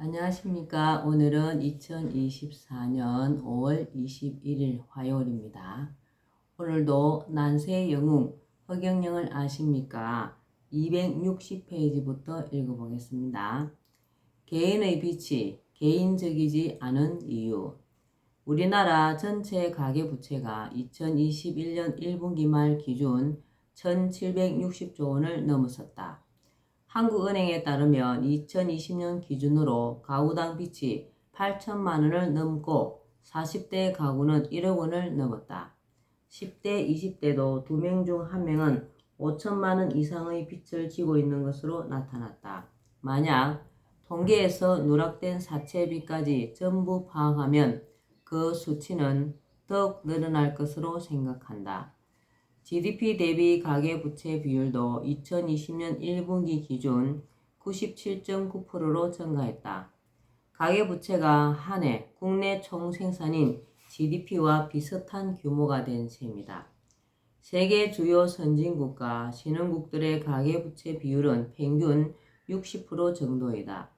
안녕하십니까. 오늘은 2024년 5월 21일 화요일입니다. 오늘도 난세 영웅 허경영을 아십니까? 260페이지부터 읽어보겠습니다. 개인의 빛이 개인적이지 않은 이유. 우리나라 전체 가계부채가 2021년 1분기 말 기준 1760조 원을 넘어섰다. 한국은행에 따르면 2020년 기준으로 가구당 빚이 8천만 원을 넘고 40대 가구는 1억 원을 넘었다. 10대, 20대도 두 명 중 한 명은 5천만 원 이상의 빚을 지고 있는 것으로 나타났다. 만약 통계에서 누락된 사채빚까지 전부 파악하면 그 수치는 더욱 늘어날 것으로 생각한다. GDP 대비 가계부채 비율도 2020년 1분기 기준 97.9%로 증가했다. 가계부채가 한 해 국내 총생산인 GDP와 비슷한 규모가 된 셈이다. 세계 주요 선진국과 신흥국들의 가계부채 비율은 평균 60% 정도이다.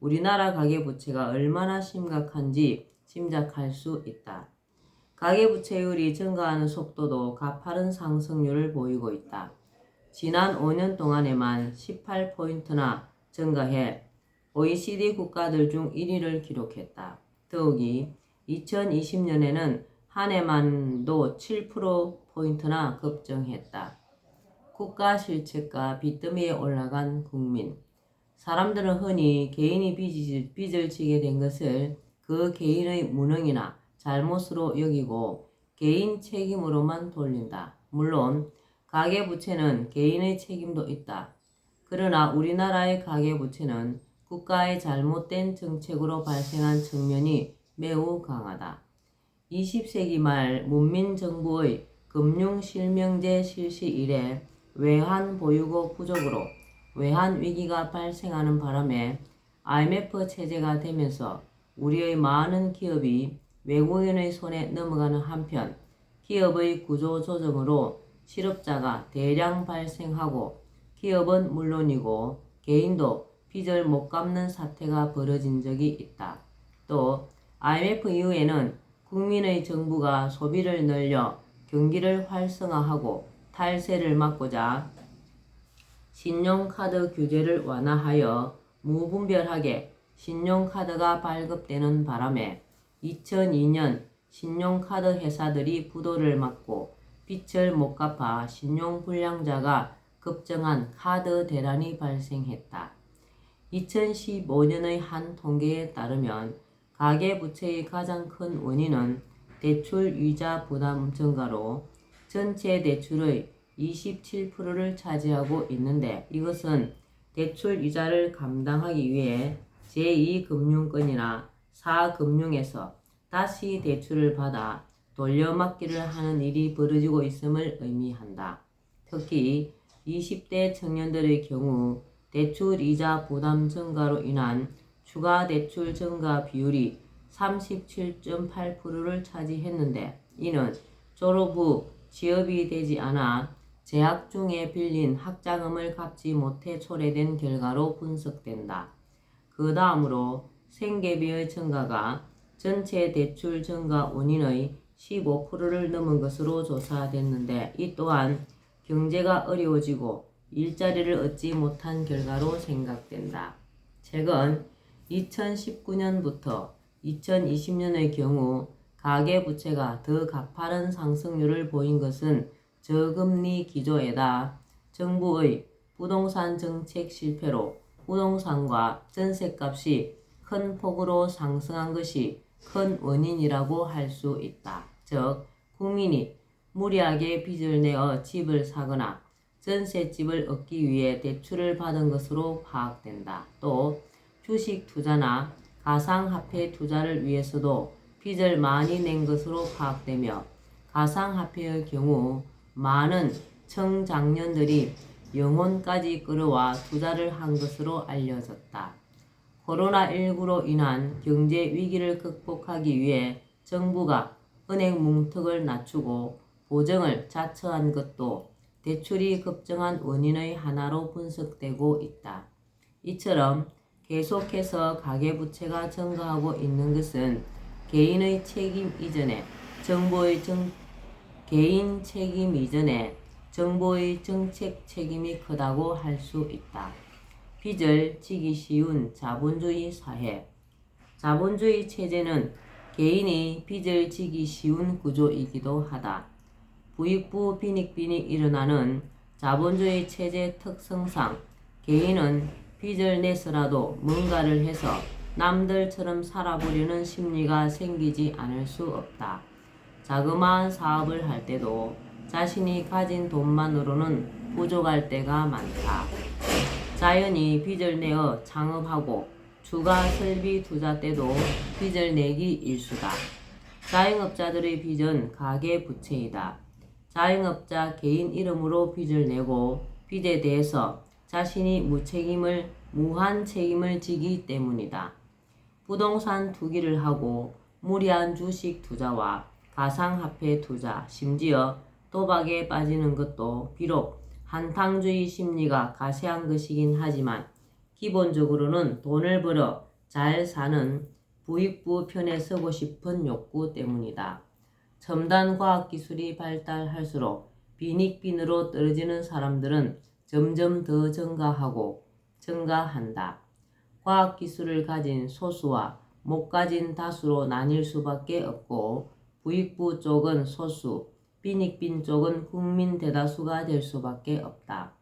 우리나라 가계부채가 얼마나 심각한지 짐작할 수 있다. 가계부채율이 증가하는 속도도 가파른 상승률을 보이고 있다. 지난 5년 동안에만 18포인트나 증가해 OECD 국가들 중 1위를 기록했다. 더욱이 2020년에는 한 해만도 7%포인트나 급증했다. 국가 실책과 빚더미에 올라간 국민. 사람들은 흔히 개인이 빚을, 빚을 지게 된 것을 그 개인의 무능이나 잘못으로 여기고 개인 책임으로만 돌린다. 물론 가계부채는 개인의 책임도 있다. 그러나 우리나라의 가계부채는 국가의 잘못된 정책으로 발생한 측면이 매우 강하다. 20세기 말 문민정부의 금융실명제 실시 이래 외환 보유고 부족으로 외환 위기가 발생하는 바람에 IMF 체제가 되면서 우리의 많은 기업이 외국인의 손에 넘어가는 한편 기업의 구조 조정으로 실업자가 대량 발생하고 기업은 물론이고 개인도 빚을 못 갚는 사태가 벌어진 적이 있다. 또 IMF 이후에는 국민의 정부가 소비를 늘려 경기를 활성화하고 탈세를 막고자 신용카드 규제를 완화하여 무분별하게 신용카드가 발급되는 바람에 2002년 신용카드 회사들이 부도를 맞고 빚을 못 갚아 신용불량자가 급증한 카드 대란이 발생했다. 2015년의 한 통계에 따르면 가계부채의 가장 큰 원인은 대출 이자 부담 증가로 전체 대출의 27%를 차지하고 있는데 이것은 대출 이자를 감당하기 위해 제2금융권이나 사금융에서 다시 대출을 받아 돌려막기를 하는 일이 벌어지고 있음을 의미한다. 특히 20대 청년들의 경우 대출 이자 부담 증가로 인한 추가 대출 증가 비율이 37.8%를 차지했는데 이는 졸업 후 취업이 되지 않아 재학 중에 빌린 학자금을 갚지 못해 초래된 결과로 분석된다. 그 다음으로 생계비의 증가가 전체 대출 증가 원인의 15%를 넘은 것으로 조사됐는데 이 또한 경제가 어려워지고 일자리를 얻지 못한 결과로 생각된다. 최근 2019년부터 2020년의 경우 가계부채가 더 가파른 상승률을 보인 것은 저금리 기조에다 정부의 부동산 정책 실패로 부동산과 전세값이 큰 폭으로 상승한 것이 큰 원인이라고 할 수 있다. 즉, 국민이 무리하게 빚을 내어 집을 사거나 전셋집을 얻기 위해 대출을 받은 것으로 파악된다. 또 주식 투자나 가상화폐 투자를 위해서도 빚을 많이 낸 것으로 파악되며 가상화폐의 경우 많은 청장년들이 영혼까지 끌어와 투자를 한 것으로 알려졌다. 코로나19로 인한 경제 위기를 극복하기 위해 정부가 은행 뭉턱을 낮추고 보정을 자처한 것도 대출이 급증한 원인의 하나로 분석되고 있다. 이처럼 계속해서 가계부채가 증가하고 있는 것은 개인의 책임 이전에 정부의 정, 개인 책임 이전에 정부의 정책 책임이 크다고 할 수 있다. 빚을 지기 쉬운 자본주의 사회. 자본주의 체제는 개인이 빚을 지기 쉬운 구조이기도 하다. 부익부 빈익빈익 일어나는 자본주의 체제 특성상 개인은 빚을 내서라도 뭔가를 해서 남들처럼 살아보려는 심리가 생기지 않을 수 없다. 자그마한 사업을 할 때도 자신이 가진 돈만으로는 부족할 때가 많다. 자연히 빚을 내어 창업하고 주가 설비 투자 때도 빚을 내기 일수다. 자영업자들의 빚은 가계 부채이다. 자영업자 개인 이름으로 빚을 내고 빚에 대해서 자신이 무책임을 무한 책임을 지기 때문이다. 부동산 투기를 하고 무리한 주식 투자와 가상화폐 투자, 심지어 도박에 빠지는 것도 비록 한탕주의 심리가 가세한 것이긴 하지만 기본적으로는 돈을 벌어 잘 사는 부익부 편에 서고 싶은 욕구 때문이다. 첨단 과학기술이 발달할수록 빈익빈으로 떨어지는 사람들은 점점 더 증가하고 증가한다. 과학기술을 가진 소수와 못 가진 다수로 나뉠 수밖에 없고 부익부 쪽은 소수, 빈익빈 쪽은 국민 대다수가 될 수밖에 없다.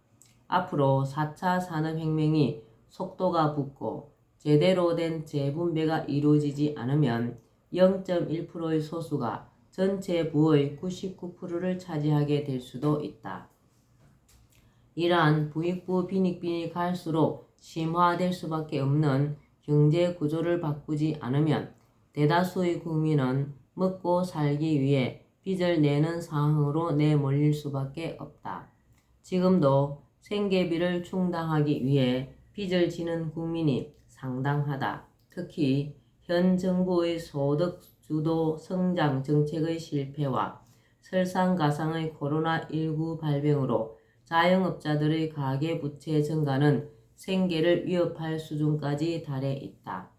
앞으로 4차 산업혁명이 속도가 붙고 제대로 된 재분배가 이루어지지 않으면 0.1%의 소수가 전체 부의 99%를 차지하게 될 수도 있다. 이러한 부익부 빈익빈이 갈수록 심화될 수밖에 없는 경제 구조를 바꾸지 않으면 대다수의 국민은 먹고 살기 위해 빚을 내는 상황으로 내몰릴 수밖에 없다. 지금도 생계비를 충당하기 위해 빚을 지는 국민이 상당하다. 특히 현 정부의 소득 주도 성장 정책의 실패와 설상가상의 코로나19 발병으로 자영업자들의 가계부채 증가는 생계를 위협할 수준까지 달해 있다.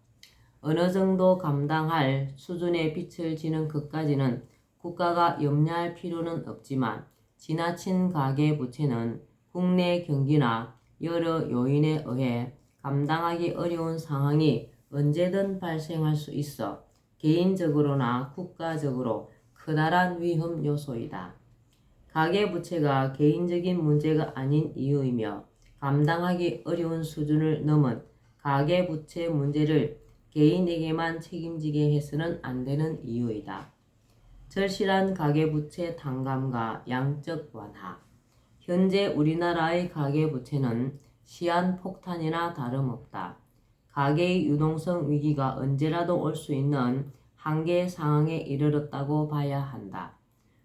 어느 정도 감당할 수준의 빚을 지는 것까지는 국가가 염려할 필요는 없지만 지나친 가계 부채는 국내 경기나 여러 요인에 의해 감당하기 어려운 상황이 언제든 발생할 수 있어 개인적으로나 국가적으로 크다란 위험 요소이다. 가계부채가 개인적인 문제가 아닌 이유이며 감당하기 어려운 수준을 넘은 가계부채 문제를 개인에게만 책임지게 해서는 안 되는 이유이다. 절실한 가계부채 단감과 양적 완화. 현재 우리나라의 가계부채는 시한폭탄이나 다름없다. 가계의 유동성 위기가 언제라도 올 수 있는 한계 상황에 이르렀다고 봐야 한다.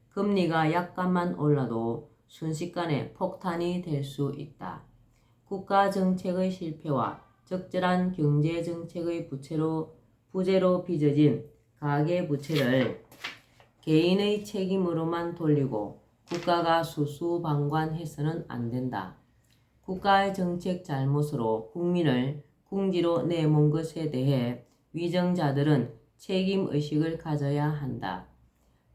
금리가 약간만 올라도 순식간에 폭탄이 될 수 있다. 국가 정책의 실패와 적절한 경제 정책의 부채로 부재로 빚어진 가계 부채를 개인의 책임으로만 돌리고 국가가 수수방관해서는 안 된다. 국가의 정책 잘못으로 국민을 궁지로 내몬 것에 대해 위정자들은 책임 의식을 가져야 한다.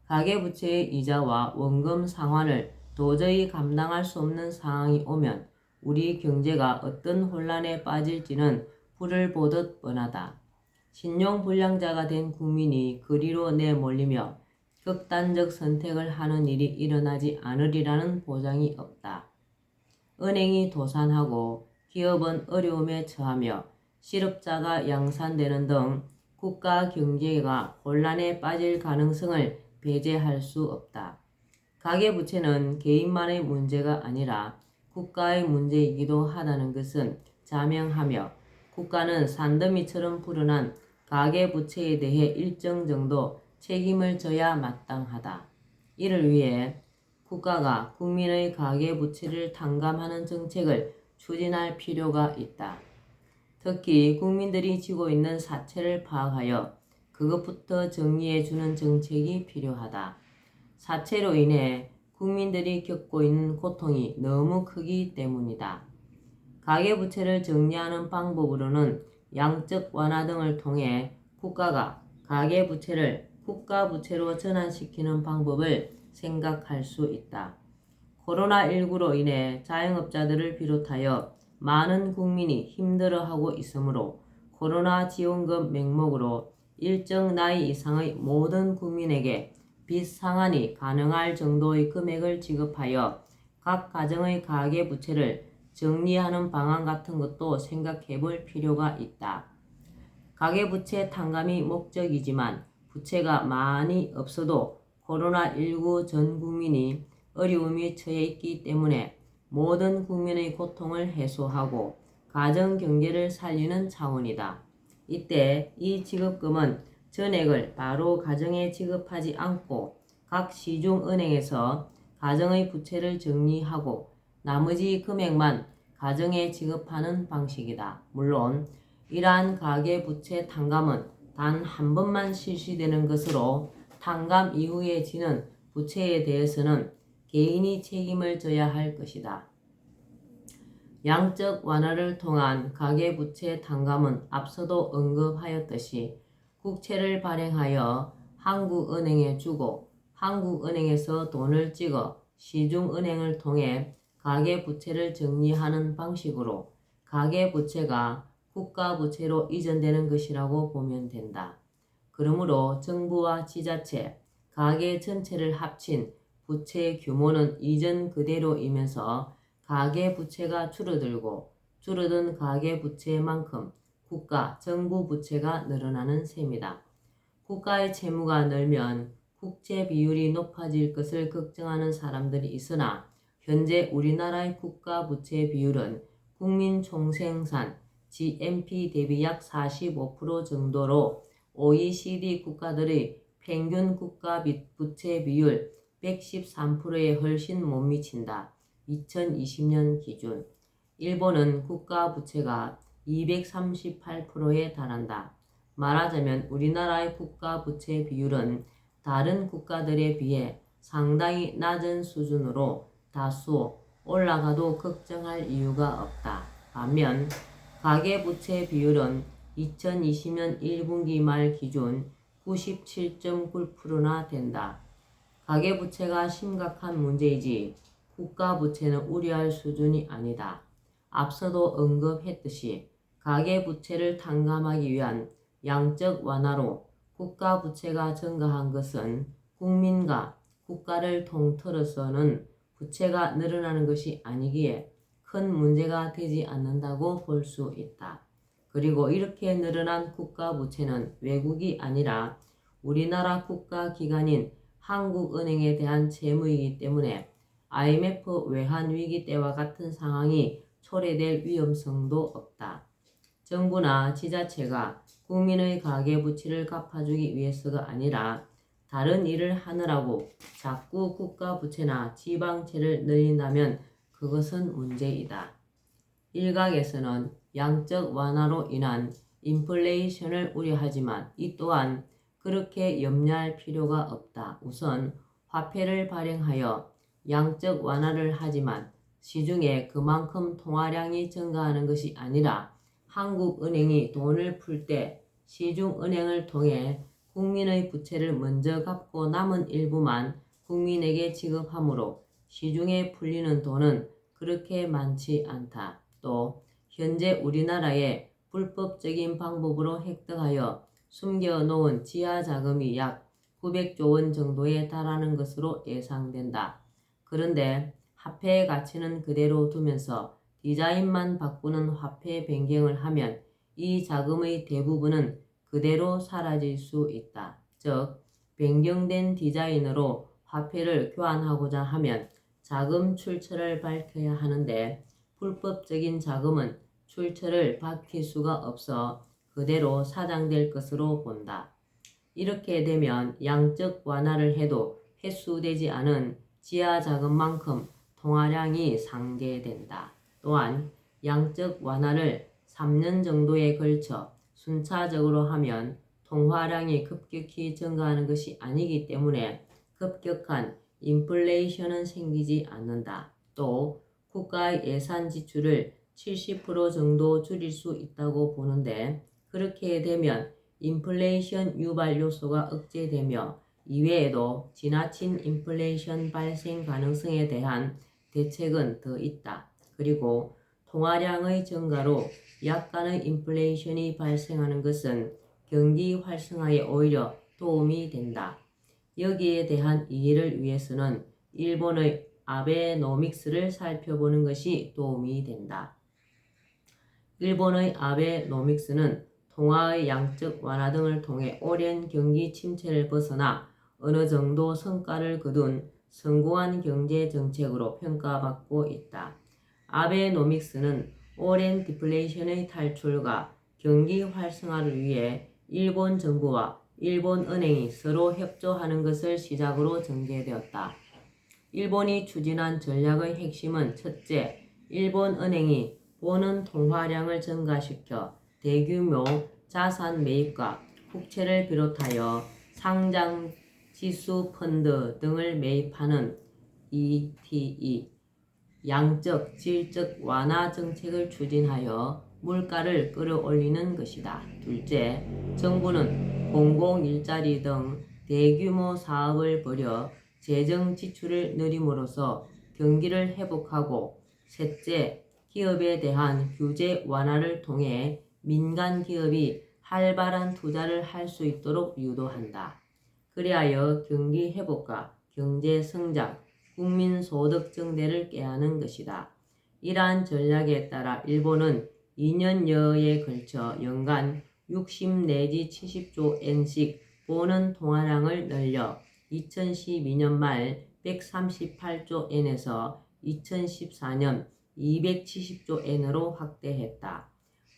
가계부채의 이자와 원금 상환을 도저히 감당할 수 없는 상황이 오면 우리 경제가 어떤 혼란에 빠질지는 불을 보듯 뻔하다. 신용불량자가 된 국민이 그리로 내몰리며 극단적 선택을 하는 일이 일어나지 않으리라는 보장이 없다. 은행이 도산하고 기업은 어려움에 처하며 실업자가 양산되는 등 국가 경제가 혼란에 빠질 가능성을 배제할 수 없다. 가계부채는 개인만의 문제가 아니라 국가의 문제이기도 하다는 것은 자명하며 국가는 산더미처럼 불어난 가계부채에 대해 일정 정도 책임을 져야 마땅하다. 이를 위해 국가가 국민의 가계 부채를 탕감하는 정책을 추진할 필요가 있다. 특히 국민들이 지고 있는 사채를 파악하여 그것부터 정리해 주는 정책이 필요하다. 사채로 인해 국민들이 겪고 있는 고통이 너무 크기 때문이다. 가계 부채를 정리하는 방법으로는 양적 완화 등을 통해 국가가 가계 부채를 국가 부채로 전환시키는 방법을 생각할 수 있다. 코로나19로 인해 자영업자들을 비롯하여 많은 국민이 힘들어하고 있으므로 코로나 지원금 명목으로 일정 나이 이상의 모든 국민에게 빚 상환이 가능할 정도의 금액을 지급하여 각 가정의 가계 부채를 정리하는 방안 같은 것도 생각해 볼 필요가 있다. 가계 부채 탕감이 목적이지만 부채가 많이 없어도 코로나19 전 국민이 어려움에 처해 있기 때문에 모든 국민의 고통을 해소하고 가정 경제를 살리는 차원이다. 이때 이 지급금은 전액을 바로 가정에 지급하지 않고 각 시중은행에서 가정의 부채를 정리하고 나머지 금액만 가정에 지급하는 방식이다. 물론 이러한 가계 부채 탕감은 단 한 번만 실시되는 것으로 탕감 이후에 지는 부채에 대해서는 개인이 책임을 져야 할 것이다. 양적 완화를 통한 가계부채 탕감은 앞서도 언급하였듯이 국채를 발행하여 한국은행에 주고 한국은행에서 돈을 찍어 시중은행을 통해 가계부채를 정리하는 방식으로 가계부채가 국가 부채로 이전되는 것이라고 보면 된다. 그러므로 정부와 지자체, 가계 전체를 합친 부채 규모는 이전 그대로이면서 가계 부채가 줄어들고 줄어든 가계 부채만큼 국가, 정부 부채가 늘어나는 셈이다. 국가의 채무가 늘면 국채 비율이 높아질 것을 걱정하는 사람들이 있으나 현재 우리나라의 국가 부채 비율은 국민 총생산 GNP 대비 약 45% 정도로 OECD 국가들의 평균 국가 부채 비율 113%에 훨씬 못 미친다. 2020년 기준 일본은 국가 부채가 238%에 달한다. 말하자면 우리나라의 국가 부채 비율은 다른 국가들에 비해 상당히 낮은 수준으로 다수 올라가도 걱정할 이유가 없다. 반면 가계부채 비율은 2020년 1분기 말 기준 97.9%나 된다. 가계부채가 심각한 문제이지 국가부채는 우려할 수준이 아니다. 앞서도 언급했듯이 가계부채를 탕감하기 위한 양적 완화로 국가부채가 증가한 것은 국민과 국가를 통틀어서는 부채가 늘어나는 것이 아니기에 큰 문제가 되지 않는다고 볼 수 있다. 그리고 이렇게 늘어난 국가 부채는 외국이 아니라 우리나라 국가 기관인 한국은행에 대한 채무이기 때문에 IMF 외환 위기 때와 같은 상황이 초래될 위험성도 없다. 정부나 지자체가 국민의 가계 부채를 갚아주기 위해서가 아니라 다른 일을 하느라고 자꾸 국가 부채나 지방채를 늘린다면 그것은 문제이다. 일각에서는 양적 완화로 인한 인플레이션을 우려하지만 이 또한 그렇게 염려할 필요가 없다. 우선 화폐를 발행하여 양적 완화를 하지만 시중에 그만큼 통화량이 증가하는 것이 아니라 한국은행이 돈을 풀 때 시중은행을 통해 국민의 부채를 먼저 갚고 남은 일부만 국민에게 지급하므로 시중에 풀리는 돈은 그렇게 많지 않다. 또 현재 우리나라에 불법적인 방법으로 획득하여 숨겨놓은 지하 자금이 약 900조 원 정도에 달하는 것으로 예상된다. 그런데 화폐의 가치는 그대로 두면서 디자인만 바꾸는 화폐 변경을 하면 이 자금의 대부분은 그대로 사라질 수 있다. 즉, 변경된 디자인으로 화폐를 교환하고자 하면 자금 출처를 밝혀야 하는데 불법적인 자금은 출처를 밝힐 수가 없어 그대로 사장될 것으로 본다. 이렇게 되면 양적 완화를 해도 회수되지 않은 지하 자금만큼 통화량이 상대된다. 또한 양적 완화를 3년 정도에 걸쳐 순차적으로 하면 통화량이 급격히 증가하는 것이 아니기 때문에 급격한 인플레이션은 생기지 않는다. 또 국가의 예산 지출을 70% 정도 줄일 수 있다고 보는데 그렇게 되면 인플레이션 유발 요소가 억제되며 이외에도 지나친 인플레이션 발생 가능성에 대한 대책은 더 있다. 그리고 통화량의 증가로 약간의 인플레이션이 발생하는 것은 경기 활성화에 오히려 도움이 된다. 여기에 대한 이해를 위해서는 일본의 아베노믹스를 살펴보는 것이 도움이 된다. 일본의 아베노믹스는 통화의 양적 완화 등을 통해 오랜 경기 침체를 벗어나 어느 정도 성과를 거둔 성공한 경제 정책으로 평가받고 있다. 아베노믹스는 오랜 디플레이션의 탈출과 경기 활성화를 위해 일본 정부와 일본 은행이 서로 협조하는 것을 시작으로 전개되었다. 일본이 추진한 전략의 핵심은 첫째, 일본 은행이 보는 통화량을 증가시켜 대규모 자산 매입과 국채를 비롯하여 상장 지수 펀드 등을 매입하는 ETE 양적 질적 완화 정책을 추진하여 물가를 끌어올리는 것이다. 둘째, 정부는 공공 일자리 등 대규모 사업을 벌여 재정 지출을 늘림으로써 경기를 회복하고 셋째, 기업에 대한 규제 완화를 통해 민간 기업이 활발한 투자를 할 수 있도록 유도한다. 그리하여 경기 회복과 경제 성장, 국민 소득 증대를 꾀하는 것이다. 이러한 전략에 따라 일본은 2년여에 걸쳐 연간 60 내지 70조 엔씩 보는 통화량을 늘려 2012년 말 138조 엔에서 2014년 270조 엔으로 확대했다.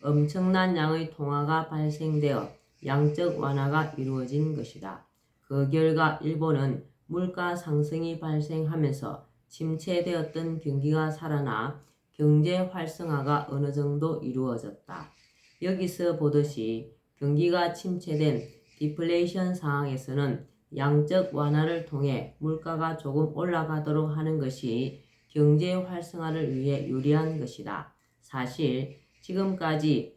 엄청난 양의 통화가 발생되어 양적 완화가 이루어진 것이다. 그 결과 일본은 물가 상승이 발생하면서 침체되었던 경기가 살아나 경제 활성화가 어느 정도 이루어졌다. 여기서 보듯이 경기가 침체된 디플레이션 상황에서는 양적 완화를 통해 물가가 조금 올라가도록 하는 것이 경제 활성화를 위해 유리한 것이다. 사실 지금까지는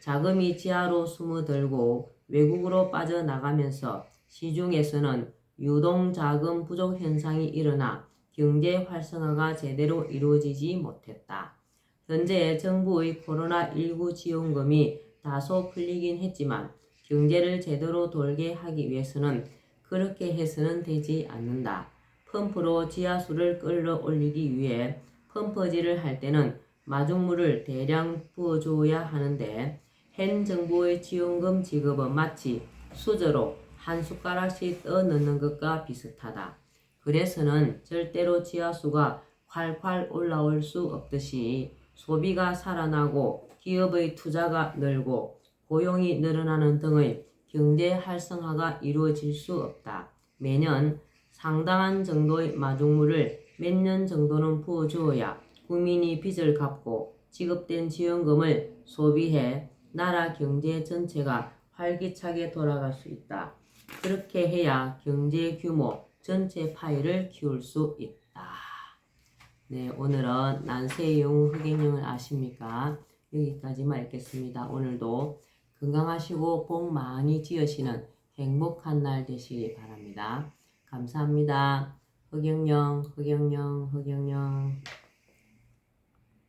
자금이 지하로 숨어들고 외국으로 빠져나가면서 시중에서는 유동 자금 부족 현상이 일어나 경제 활성화가 제대로 이루어지지 못했다. 현재 정부의 코로나19 지원금이 다소 풀리긴 했지만 경제를 제대로 돌게 하기 위해서는 그렇게 해서는 되지 않는다. 펌프로 지하수를 끌어올리기 위해 펌퍼질을 할 때는 마중물을 대량 부어줘야 하는데 현 정부의 지원금 지급은 마치 수저로 한 숟가락씩 떠 넣는 것과 비슷하다. 그래서는 절대로 지하수가 활활 올라올 수 없듯이 소비가 살아나고 기업의 투자가 늘고 고용이 늘어나는 등의 경제 활성화가 이루어질 수 없다. 매년 상당한 정도의 마중물을 몇 년 정도는 부어주어야 국민이 빚을 갚고 지급된 지원금을 소비해 나라 경제 전체가 활기차게 돌아갈 수 있다. 그렇게 해야 경제 규모 전체 파이를 키울 수 있다. 네, 오늘은 난세용 흑행령을 아십니까? 여기까지만 읽겠습니다. 오늘도 건강하시고 복 많이 지으시는 행복한 날 되시기 바랍니다. 감사합니다. 흑영령, 흑영령, 흑영령.